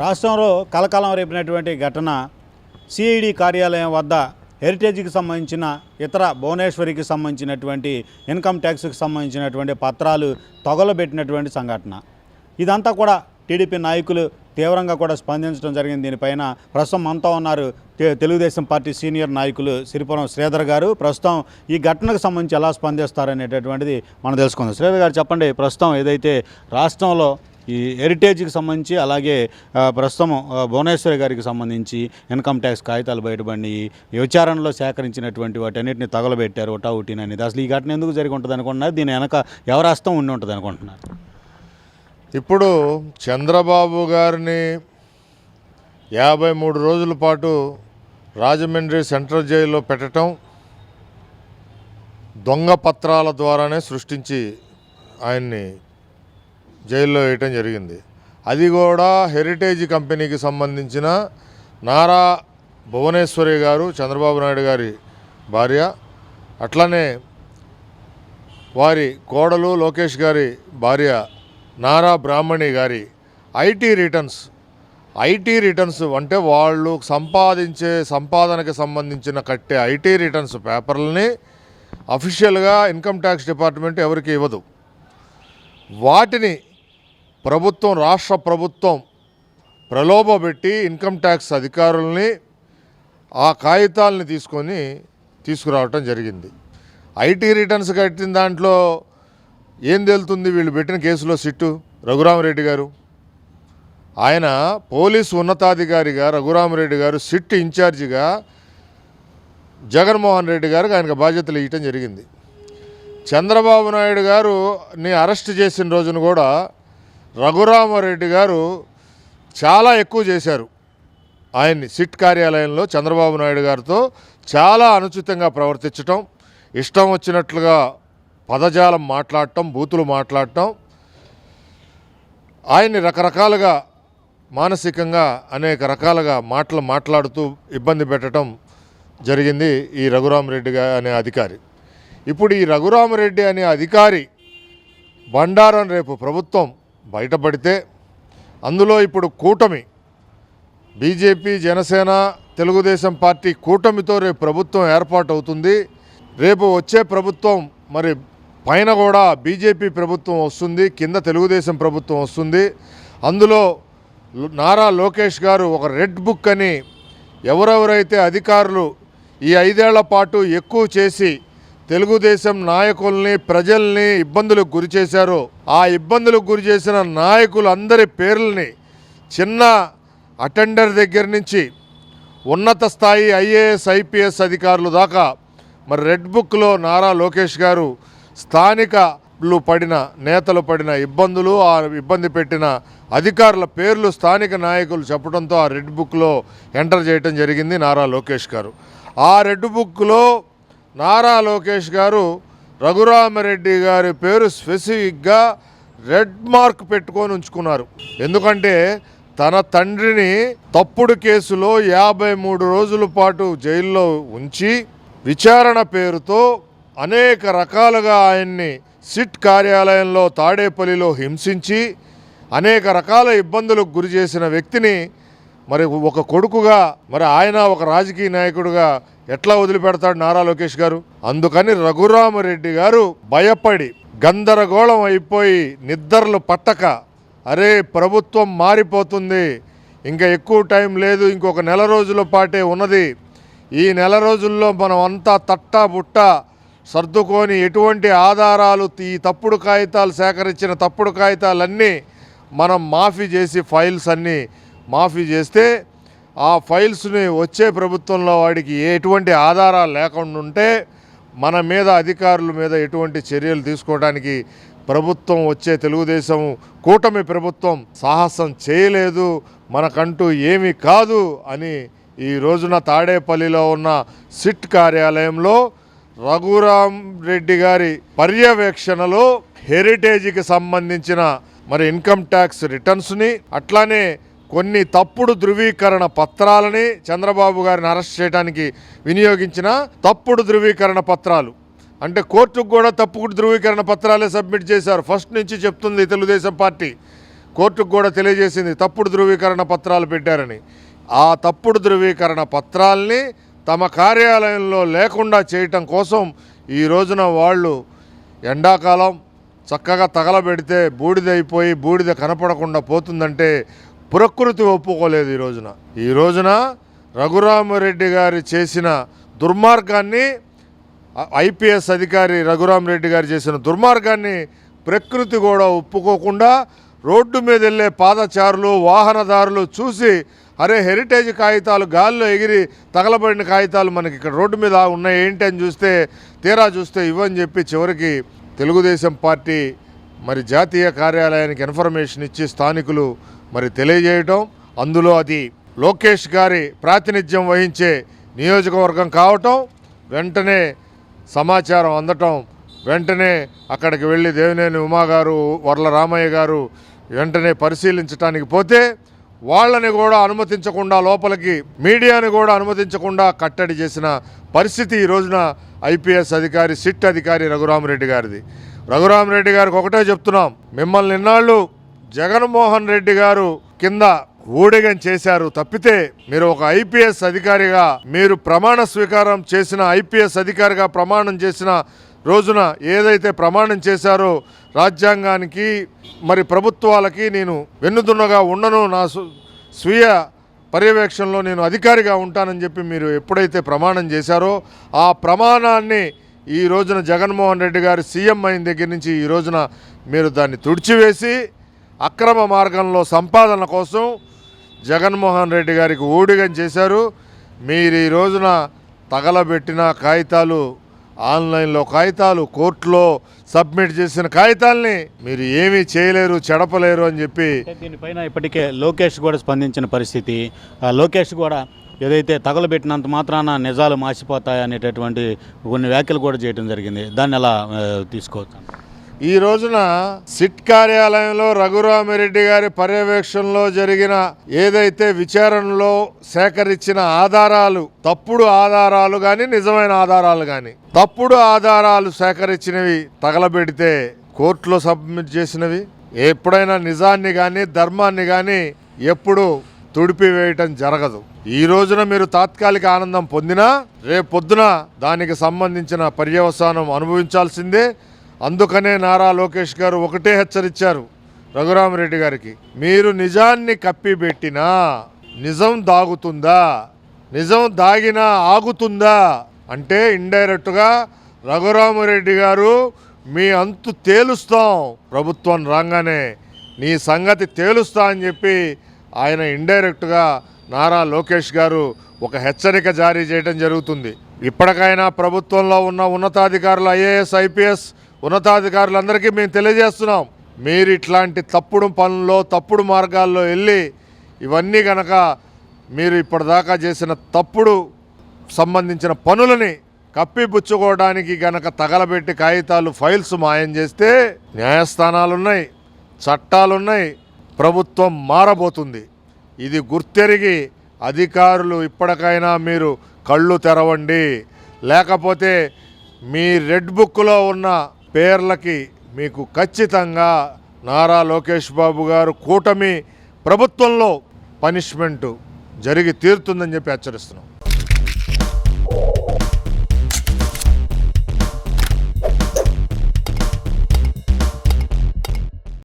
రాష్ట్రంలో కలకాలం రేపినటువంటి ఘటన సిఐడి కార్యాలయం వద్ద హెరిటేజ్కి సంబంధించిన ఇతర భువనేశ్వరికి సంబంధించినటువంటి ఇన్కమ్ ట్యాక్స్కి సంబంధించినటువంటి పత్రాలు తొగలబెట్టినటువంటి సంఘటన. ఇదంతా కూడా టీడీపీ నాయకులు తీవ్రంగా కూడా స్పందించడం జరిగింది. దీనిపైన ప్రస్తుతం మనతో ఉన్నారు తెలుగుదేశం పార్టీ సీనియర్ నాయకులు సిరిపురం శ్రీధర్ గారు. ప్రస్తుతం ఈ ఘటనకు సంబంధించి ఎలా స్పందిస్తారనేటటువంటిది మనం తెలుసుకుందాం. శ్రీధర్ గారు చెప్పండి ప్రస్తుతం ఏదైతే రాష్ట్రంలో ఈ హెరిటేజ్కి సంబంధించి అలాగే ప్రస్తుతం భువనేశ్వరి గారికి సంబంధించి ఇన్కమ్ ట్యాక్స్ కాగితాలు బయటపడినాయి ఈ విచారణలో సేకరించినటువంటి వాటన్నిటిని తగలబెట్టారు ఒటా అనేది అసలు ఈ ఘటన ఎందుకు జరిగి ఉంటుంది అనుకుంటున్నారు దీని వెనక ఎవరాస్తం ఉండి ఉంటుంది అనుకుంటున్నారు ఇప్పుడు చంద్రబాబు గారిని యాభై మూడు రోజుల పాటు రాజమండ్రి సెంట్రల్ జైల్లో పెట్టడం దొంగ పత్రాల ద్వారానే సృష్టించి ఆయన్ని జైల్లో వేయటం జరిగింది. అది కూడా హెరిటేజ్ కంపెనీకి సంబంధించిన నారా భువనేశ్వరి గారు చంద్రబాబు నాయుడు గారి భార్య అట్లనే వారి కోడలు లోకేష్ గారి భార్య నారా బ్రాహ్మణి గారి ఐటీ రిటర్న్స్. ఐటీ రిటర్న్స్ అంటే వాళ్ళు సంపాదించే సంపాదనకి సంబంధించిన కట్టే ఐటీ రిటర్న్స్ పేపర్లని అఫీషియల్గా ఇన్కమ్ ట్యాక్స్ డిపార్ట్మెంట్ ఎవరికి ఇవ్వదు. వాటిని ప్రభుత్వం రాష్ట్ర ప్రభుత్వం ప్రలోభపెట్టి ఇన్కమ్ ట్యాక్స్ అధికారుల్ని ఆ కాగితాలని తీసుకొని తీసుకురావటం జరిగింది. ఐటీ రిటర్న్స్ కట్టిన దాంట్లో ఏం తేలుతుంది? వీళ్ళు పెట్టిన కేసులో సిట్టు రఘురామరెడ్డి గారు. ఆయన పోలీసు ఉన్నతాధికారిగా రఘురామరెడ్డి గారు సిట్ ఇన్ఛార్జిగా జగన్మోహన్ రెడ్డి గారికి ఆయనకు బాధ్యతలు ఇవ్వటం జరిగింది. చంద్రబాబు నాయుడు గారు ని అరెస్ట్ చేసిన రోజున కూడా రఘురామారెడ్డి గారు చాలా ఎక్కువ చేశారు. ఆయన్ని సిట్ కార్యాలయంలో చంద్రబాబు నాయుడు గారితో చాలా అనుచితంగా ప్రవర్తించటం ఇష్టం వచ్చినట్లుగా పదజాలం మాట్లాడటం బూతులు మాట్లాడటం ఆయన్ని రకరకాలుగా మానసికంగా అనేక రకాలుగా మాటలు మాట్లాడుతూ ఇబ్బంది పెట్టడం జరిగింది ఈ రఘురామరెడ్డి అనే అధికారి. ఇప్పుడు ఈ రఘురామరెడ్డి అనే అధికారి బండారం రేపు ప్రభుత్వం బయటపడితే అందులో ఇప్పుడు కూటమి బీజేపీ జనసేన తెలుగుదేశం పార్టీ కూటమితో రేపు ప్రభుత్వం ఏర్పాటు అవుతుంది రేపు వచ్చే ప్రభుత్వం మరి పైన కూడా బీజేపీ ప్రభుత్వం వస్తుంది కింద తెలుగుదేశం ప్రభుత్వం వస్తుంది. అందులో నారా లోకేష్ గారు ఒక రెడ్ బుక్ అని ఎవరెవరైతే అధికారులు ఈ ఐదేళ్ళ పాటు ఎక్కువ చేసి తెలుగుదేశం నాయకుల్ని ప్రజల్ని ఇబ్బందులకు గురి చేశారో. ఆ ఇబ్బందులకు గురి చేసిన నాయకులందరి పేర్లని చిన్న అటెండర్ దగ్గర నుంచి ఉన్నత స్థాయి ఐఏఎస్ ఐపీఎస్ అధికారులు దాకా మరి రెడ్ బుక్లో నారా లోకేష్ గారు స్థానికలు పడిన నేతలు పడిన ఇబ్బందులు ఆ ఇబ్బంది పెట్టిన అధికారుల పేర్లు స్థానిక నాయకులు చెప్పడంతో ఆ రెడ్ బుక్లో ఎంటర్ చేయటం జరిగింది నారా లోకేష్ గారు. ఆ రెడ్ బుక్లో నారా లోకేష్ గారు రఘురామరెడ్డి గారి పేరు స్పెసిఫిక్గా రెడ్ మార్క్ పెట్టుకొని ఉంచుకున్నారు. ఎందుకంటే తన తండ్రిని తప్పుడు కేసులో యాభై మూడు రోజుల పాటు జైల్లో ఉంచి విచారణ పేరుతో అనేక రకాలుగా ఆయన్ని సిట్ కార్యాలయంలో తాడేపల్లిలో హింసించి అనేక రకాల ఇబ్బందులకు గురి చేసిన వ్యక్తిని మరి ఒక కొడుకుగా మరి ఆయన ఒక రాజకీయ నాయకుడిగా ఎట్లా వదిలిపెడతాడు నారా లోకేష్ గారు? అందుకని రఘురామరెడ్డి గారు భయపడి గందరగోళం అయిపోయి నిద్రలు పట్టక అరే ప్రభుత్వం మారిపోతుంది ఇంకా ఎక్కువ టైం లేదు ఇంకొక నెల రోజుల పాటే ఉన్నది ఈ నెల రోజుల్లో మనం అంతా తట్టా బుట్ట సర్దుకొని ఎటువంటి ఆధారాలు ఈ తప్పుడు కాగితాలు సేకరించిన తప్పుడు కాగితాలన్నీ మనం మాఫీ చేసి ఫైల్స్ అన్నీ మాఫీ చేస్తే ఆ ఫైల్స్ని వచ్చే ప్రభుత్వంలో వాడికి ఎటువంటి ఆధారాలు లేకుండా ఉంటే మన మీద అధికారుల మీద ఎటువంటి చర్యలు తీసుకోవడానికి ప్రభుత్వం వచ్చే తెలుగుదేశం కూటమి ప్రభుత్వం సాహసం చేయలేదు మనకంటూ ఏమీ కాదు అని ఈ రోజున తాడేపల్లిలో ఉన్న సిట్ కార్యాలయంలో రఘురామ్ రెడ్డి గారి పర్యవేక్షణలో హెరిటేజ్కి సంబంధించిన మరి ఇన్కమ్ ట్యాక్స్ రిటర్న్స్ని అట్లానే కొన్ని తప్పుడు ధృవీకరణ పత్రాలని చంద్రబాబు గారిని అరెస్ట్ చేయడానికి వినియోగించిన తప్పుడు ధృవీకరణ పత్రాలు. అంటే కోర్టుకు కూడా తప్పుడు ధృవీకరణ పత్రాలే సబ్మిట్ చేశారు. ఫస్ట్ నుంచి చెప్తుంది తెలుగుదేశం పార్టీ. కోర్టుకు కూడా తెలియజేసింది తప్పుడు ధృవీకరణ పత్రాలు పెట్టారని. ఆ తప్పుడు ధృవీకరణ పత్రాల్ని తమ కార్యాలయంలో లేకుండా చేయటం కోసం ఈ రోజున వాళ్ళు ఎండాకాలం చక్కగా తగలబెడితే బూడిద అయిపోయి బూడిద కనపడకుండా పోతుందంటే ప్రకృతి ఒప్పుకోలేదు ఈ రోజున. ఈ రోజున రఘురామరెడ్డి గారు చేసిన దుర్మార్గాన్ని ఐపీఎస్ అధికారి రఘురామరెడ్డి గారు చేసిన దుర్మార్గాన్ని ప్రకృతి కూడా ఒప్పుకోకుండా రోడ్డు మీద వెళ్ళే పాదచారులు వాహనదారులు చూసి అరే హెరిటేజ్ కాగితాలు గాల్లో ఎగిరి తగలబడిన కాగితాలు మనకి ఇక్కడ రోడ్డు మీద ఉన్నాయి ఏంటి అని చూస్తే తీరా చూస్తే ఇవ్వని చెప్పి చివరికి తెలుగుదేశం పార్టీ మరి జాతీయ కార్యాలయానికి ఇన్ఫర్మేషన్ ఇచ్చి స్థానికులు మరి తెలియజేయటం. అందులో అది లోకేష్ గారి ప్రాతినిధ్యం వహించే నియోజకవర్గం కావటం వెంటనే సమాచారం అందటం వెంటనే అక్కడికి వెళ్ళి దేవినేని ఉమా గారు వర్ల రామయ్య గారు వెంటనే పరిశీలించడానికి పోతే వాళ్ళని కూడా అనుమతించకుండా లోపలికి మీడియాని కూడా అనుమతించకుండా కట్టడి చేసిన పరిస్థితి ఈ రోజున ఐపీఎస్ అధికారి సిట్ అధికారి రఘురామరెడ్డి గారిది. రఘురామరెడ్డి గారికి ఒకటే చెప్తున్నాం మిమ్మల్ని ఇన్నాళ్ళు జగన్మోహన్ రెడ్డి గారు కింద ఊడిగం చేశారు. తప్పితే మీరు ఒక ఐపీఎస్ అధికారిగా మీరు ప్రమాణ స్వీకారం చేసిన ఐపీఎస్ అధికారిగా ప్రమాణం చేసిన రోజున ఏదైతే ప్రమాణం చేశారో రాజ్యాంగానికి మరి ప్రభుత్వాలకి నేను వెన్నుదున్నగా ఉండను. నా స్వీయ పర్యవేక్షణలో నేను అధికారిగా ఉంటానని చెప్పి మీరు ఎప్పుడైతే ప్రమాణం చేశారో ఆ ప్రమాణాన్ని ఈ రోజున జగన్మోహన్ రెడ్డి గారు సీఎం అయిన దగ్గర నుంచి ఈ రోజున మీరు దాన్ని తుడిచివేసి అక్రమ మార్గంలో సంపాదన కోసం జగన్మోహన్ రెడ్డి గారికి ఊడిగం చేశారు. మీరు ఈ రోజున తగలబెట్టిన కాగితాలు ఆన్లైన్లో కాగితాలు కోర్టులో సబ్మిట్ చేసిన కాగితాల్ని మీరు ఏమీ చేయలేరు చెడపలేరు అని చెప్పి దీనిపైన ఇప్పటికే లోకేష్ కూడా స్పందించిన పరిస్థితి. ఆ లోకేష్ కూడా ఏదైతే తగలబెట్టినంత మాత్రాన నిజాలు మాసిపోతాయి అనేటటువంటి కొన్ని వ్యాఖ్యలు కూడా చేయడం జరిగింది. దాన్ని ఎలా తీసుకోవచ్చు? ఈ రోజున సిట్ కార్యాలయంలో రఘురామిరెడ్డి గారి పర్యవేక్షణలో జరిగిన ఏదైతే విచారణలో సేకరించిన ఆధారాలు తప్పుడు ఆధారాలు కానీ నిజమైన ఆధారాలు కానీ తప్పుడు ఆధారాలు సేకరించినవి తగలబెడితే కోర్టులో సబ్మిట్ చేసినవి. ఎప్పుడైనా నిజాన్ని కానీ ధర్మాన్ని కానీ ఎప్పుడు తుడిపివేయటం జరగదు. ఈ రోజున మీరు తాత్కాలిక ఆనందం పొందినా రేపు పొద్దున దానికి సంబంధించిన పర్యవసానం అనుభవించాల్సిందే. అందుకనే నారా లోకేష్ గారు ఒకటే హెచ్చరించారు రఘురామరెడ్డి గారికి. మీరు నిజాన్ని కప్పిబెట్టినా నిజం దాగుతుందా? నిజం దాగినా ఆగుతుందా? అంటే ఇండైరెక్ట్గా రఘురామరెడ్డి గారు మీ అంతు తేలుస్తాం ప్రభుత్వం రాగానే. నీ సంగతి తేలుస్తా అని చెప్పి ఆయన ఇండైరెక్ట్గా నారా లోకేష్ గారు ఒక హెచ్చరిక జారీ చేయడం జరుగుతుంది. ఇప్పటికైనా ప్రభుత్వంలో ఉన్న ఉన్నతాధికారులు ఐఏఎస్ ఐపీఎస్ ఉన్నతాధికారులందరికీ మేము తెలియజేస్తున్నాం. మీరు ఇట్లాంటి తప్పుడు పనుల్లో తప్పుడు మార్గాల్లో వెళ్ళి ఇవన్నీ గనక మీరు ఇప్పటిదాకా చేసిన తప్పుడు సంబంధించిన పనులని కప్పిపుచ్చుకోవడానికి గనక తగలబెట్టి కాగితాలు ఫైల్స్ మాయం చేస్తే న్యాయస్థానాలున్నాయి చట్టాలున్నాయి ప్రభుత్వం మారబోతుంది. ఇది గుర్తెరిగి అధికారులు ఇప్పటికైనా మీరు కళ్ళు తెరవండి. లేకపోతే మీ రెడ్ బుక్లో ఉన్న పేర్లకి మీకు ఖచ్చితంగా నారా లోకేష్ బాబు గారు కూటమి ప్రభుత్వంలో పనిష్మెంటు జరిగి తీరుతుందని చెప్పి హెచ్చరిస్తున్నాం.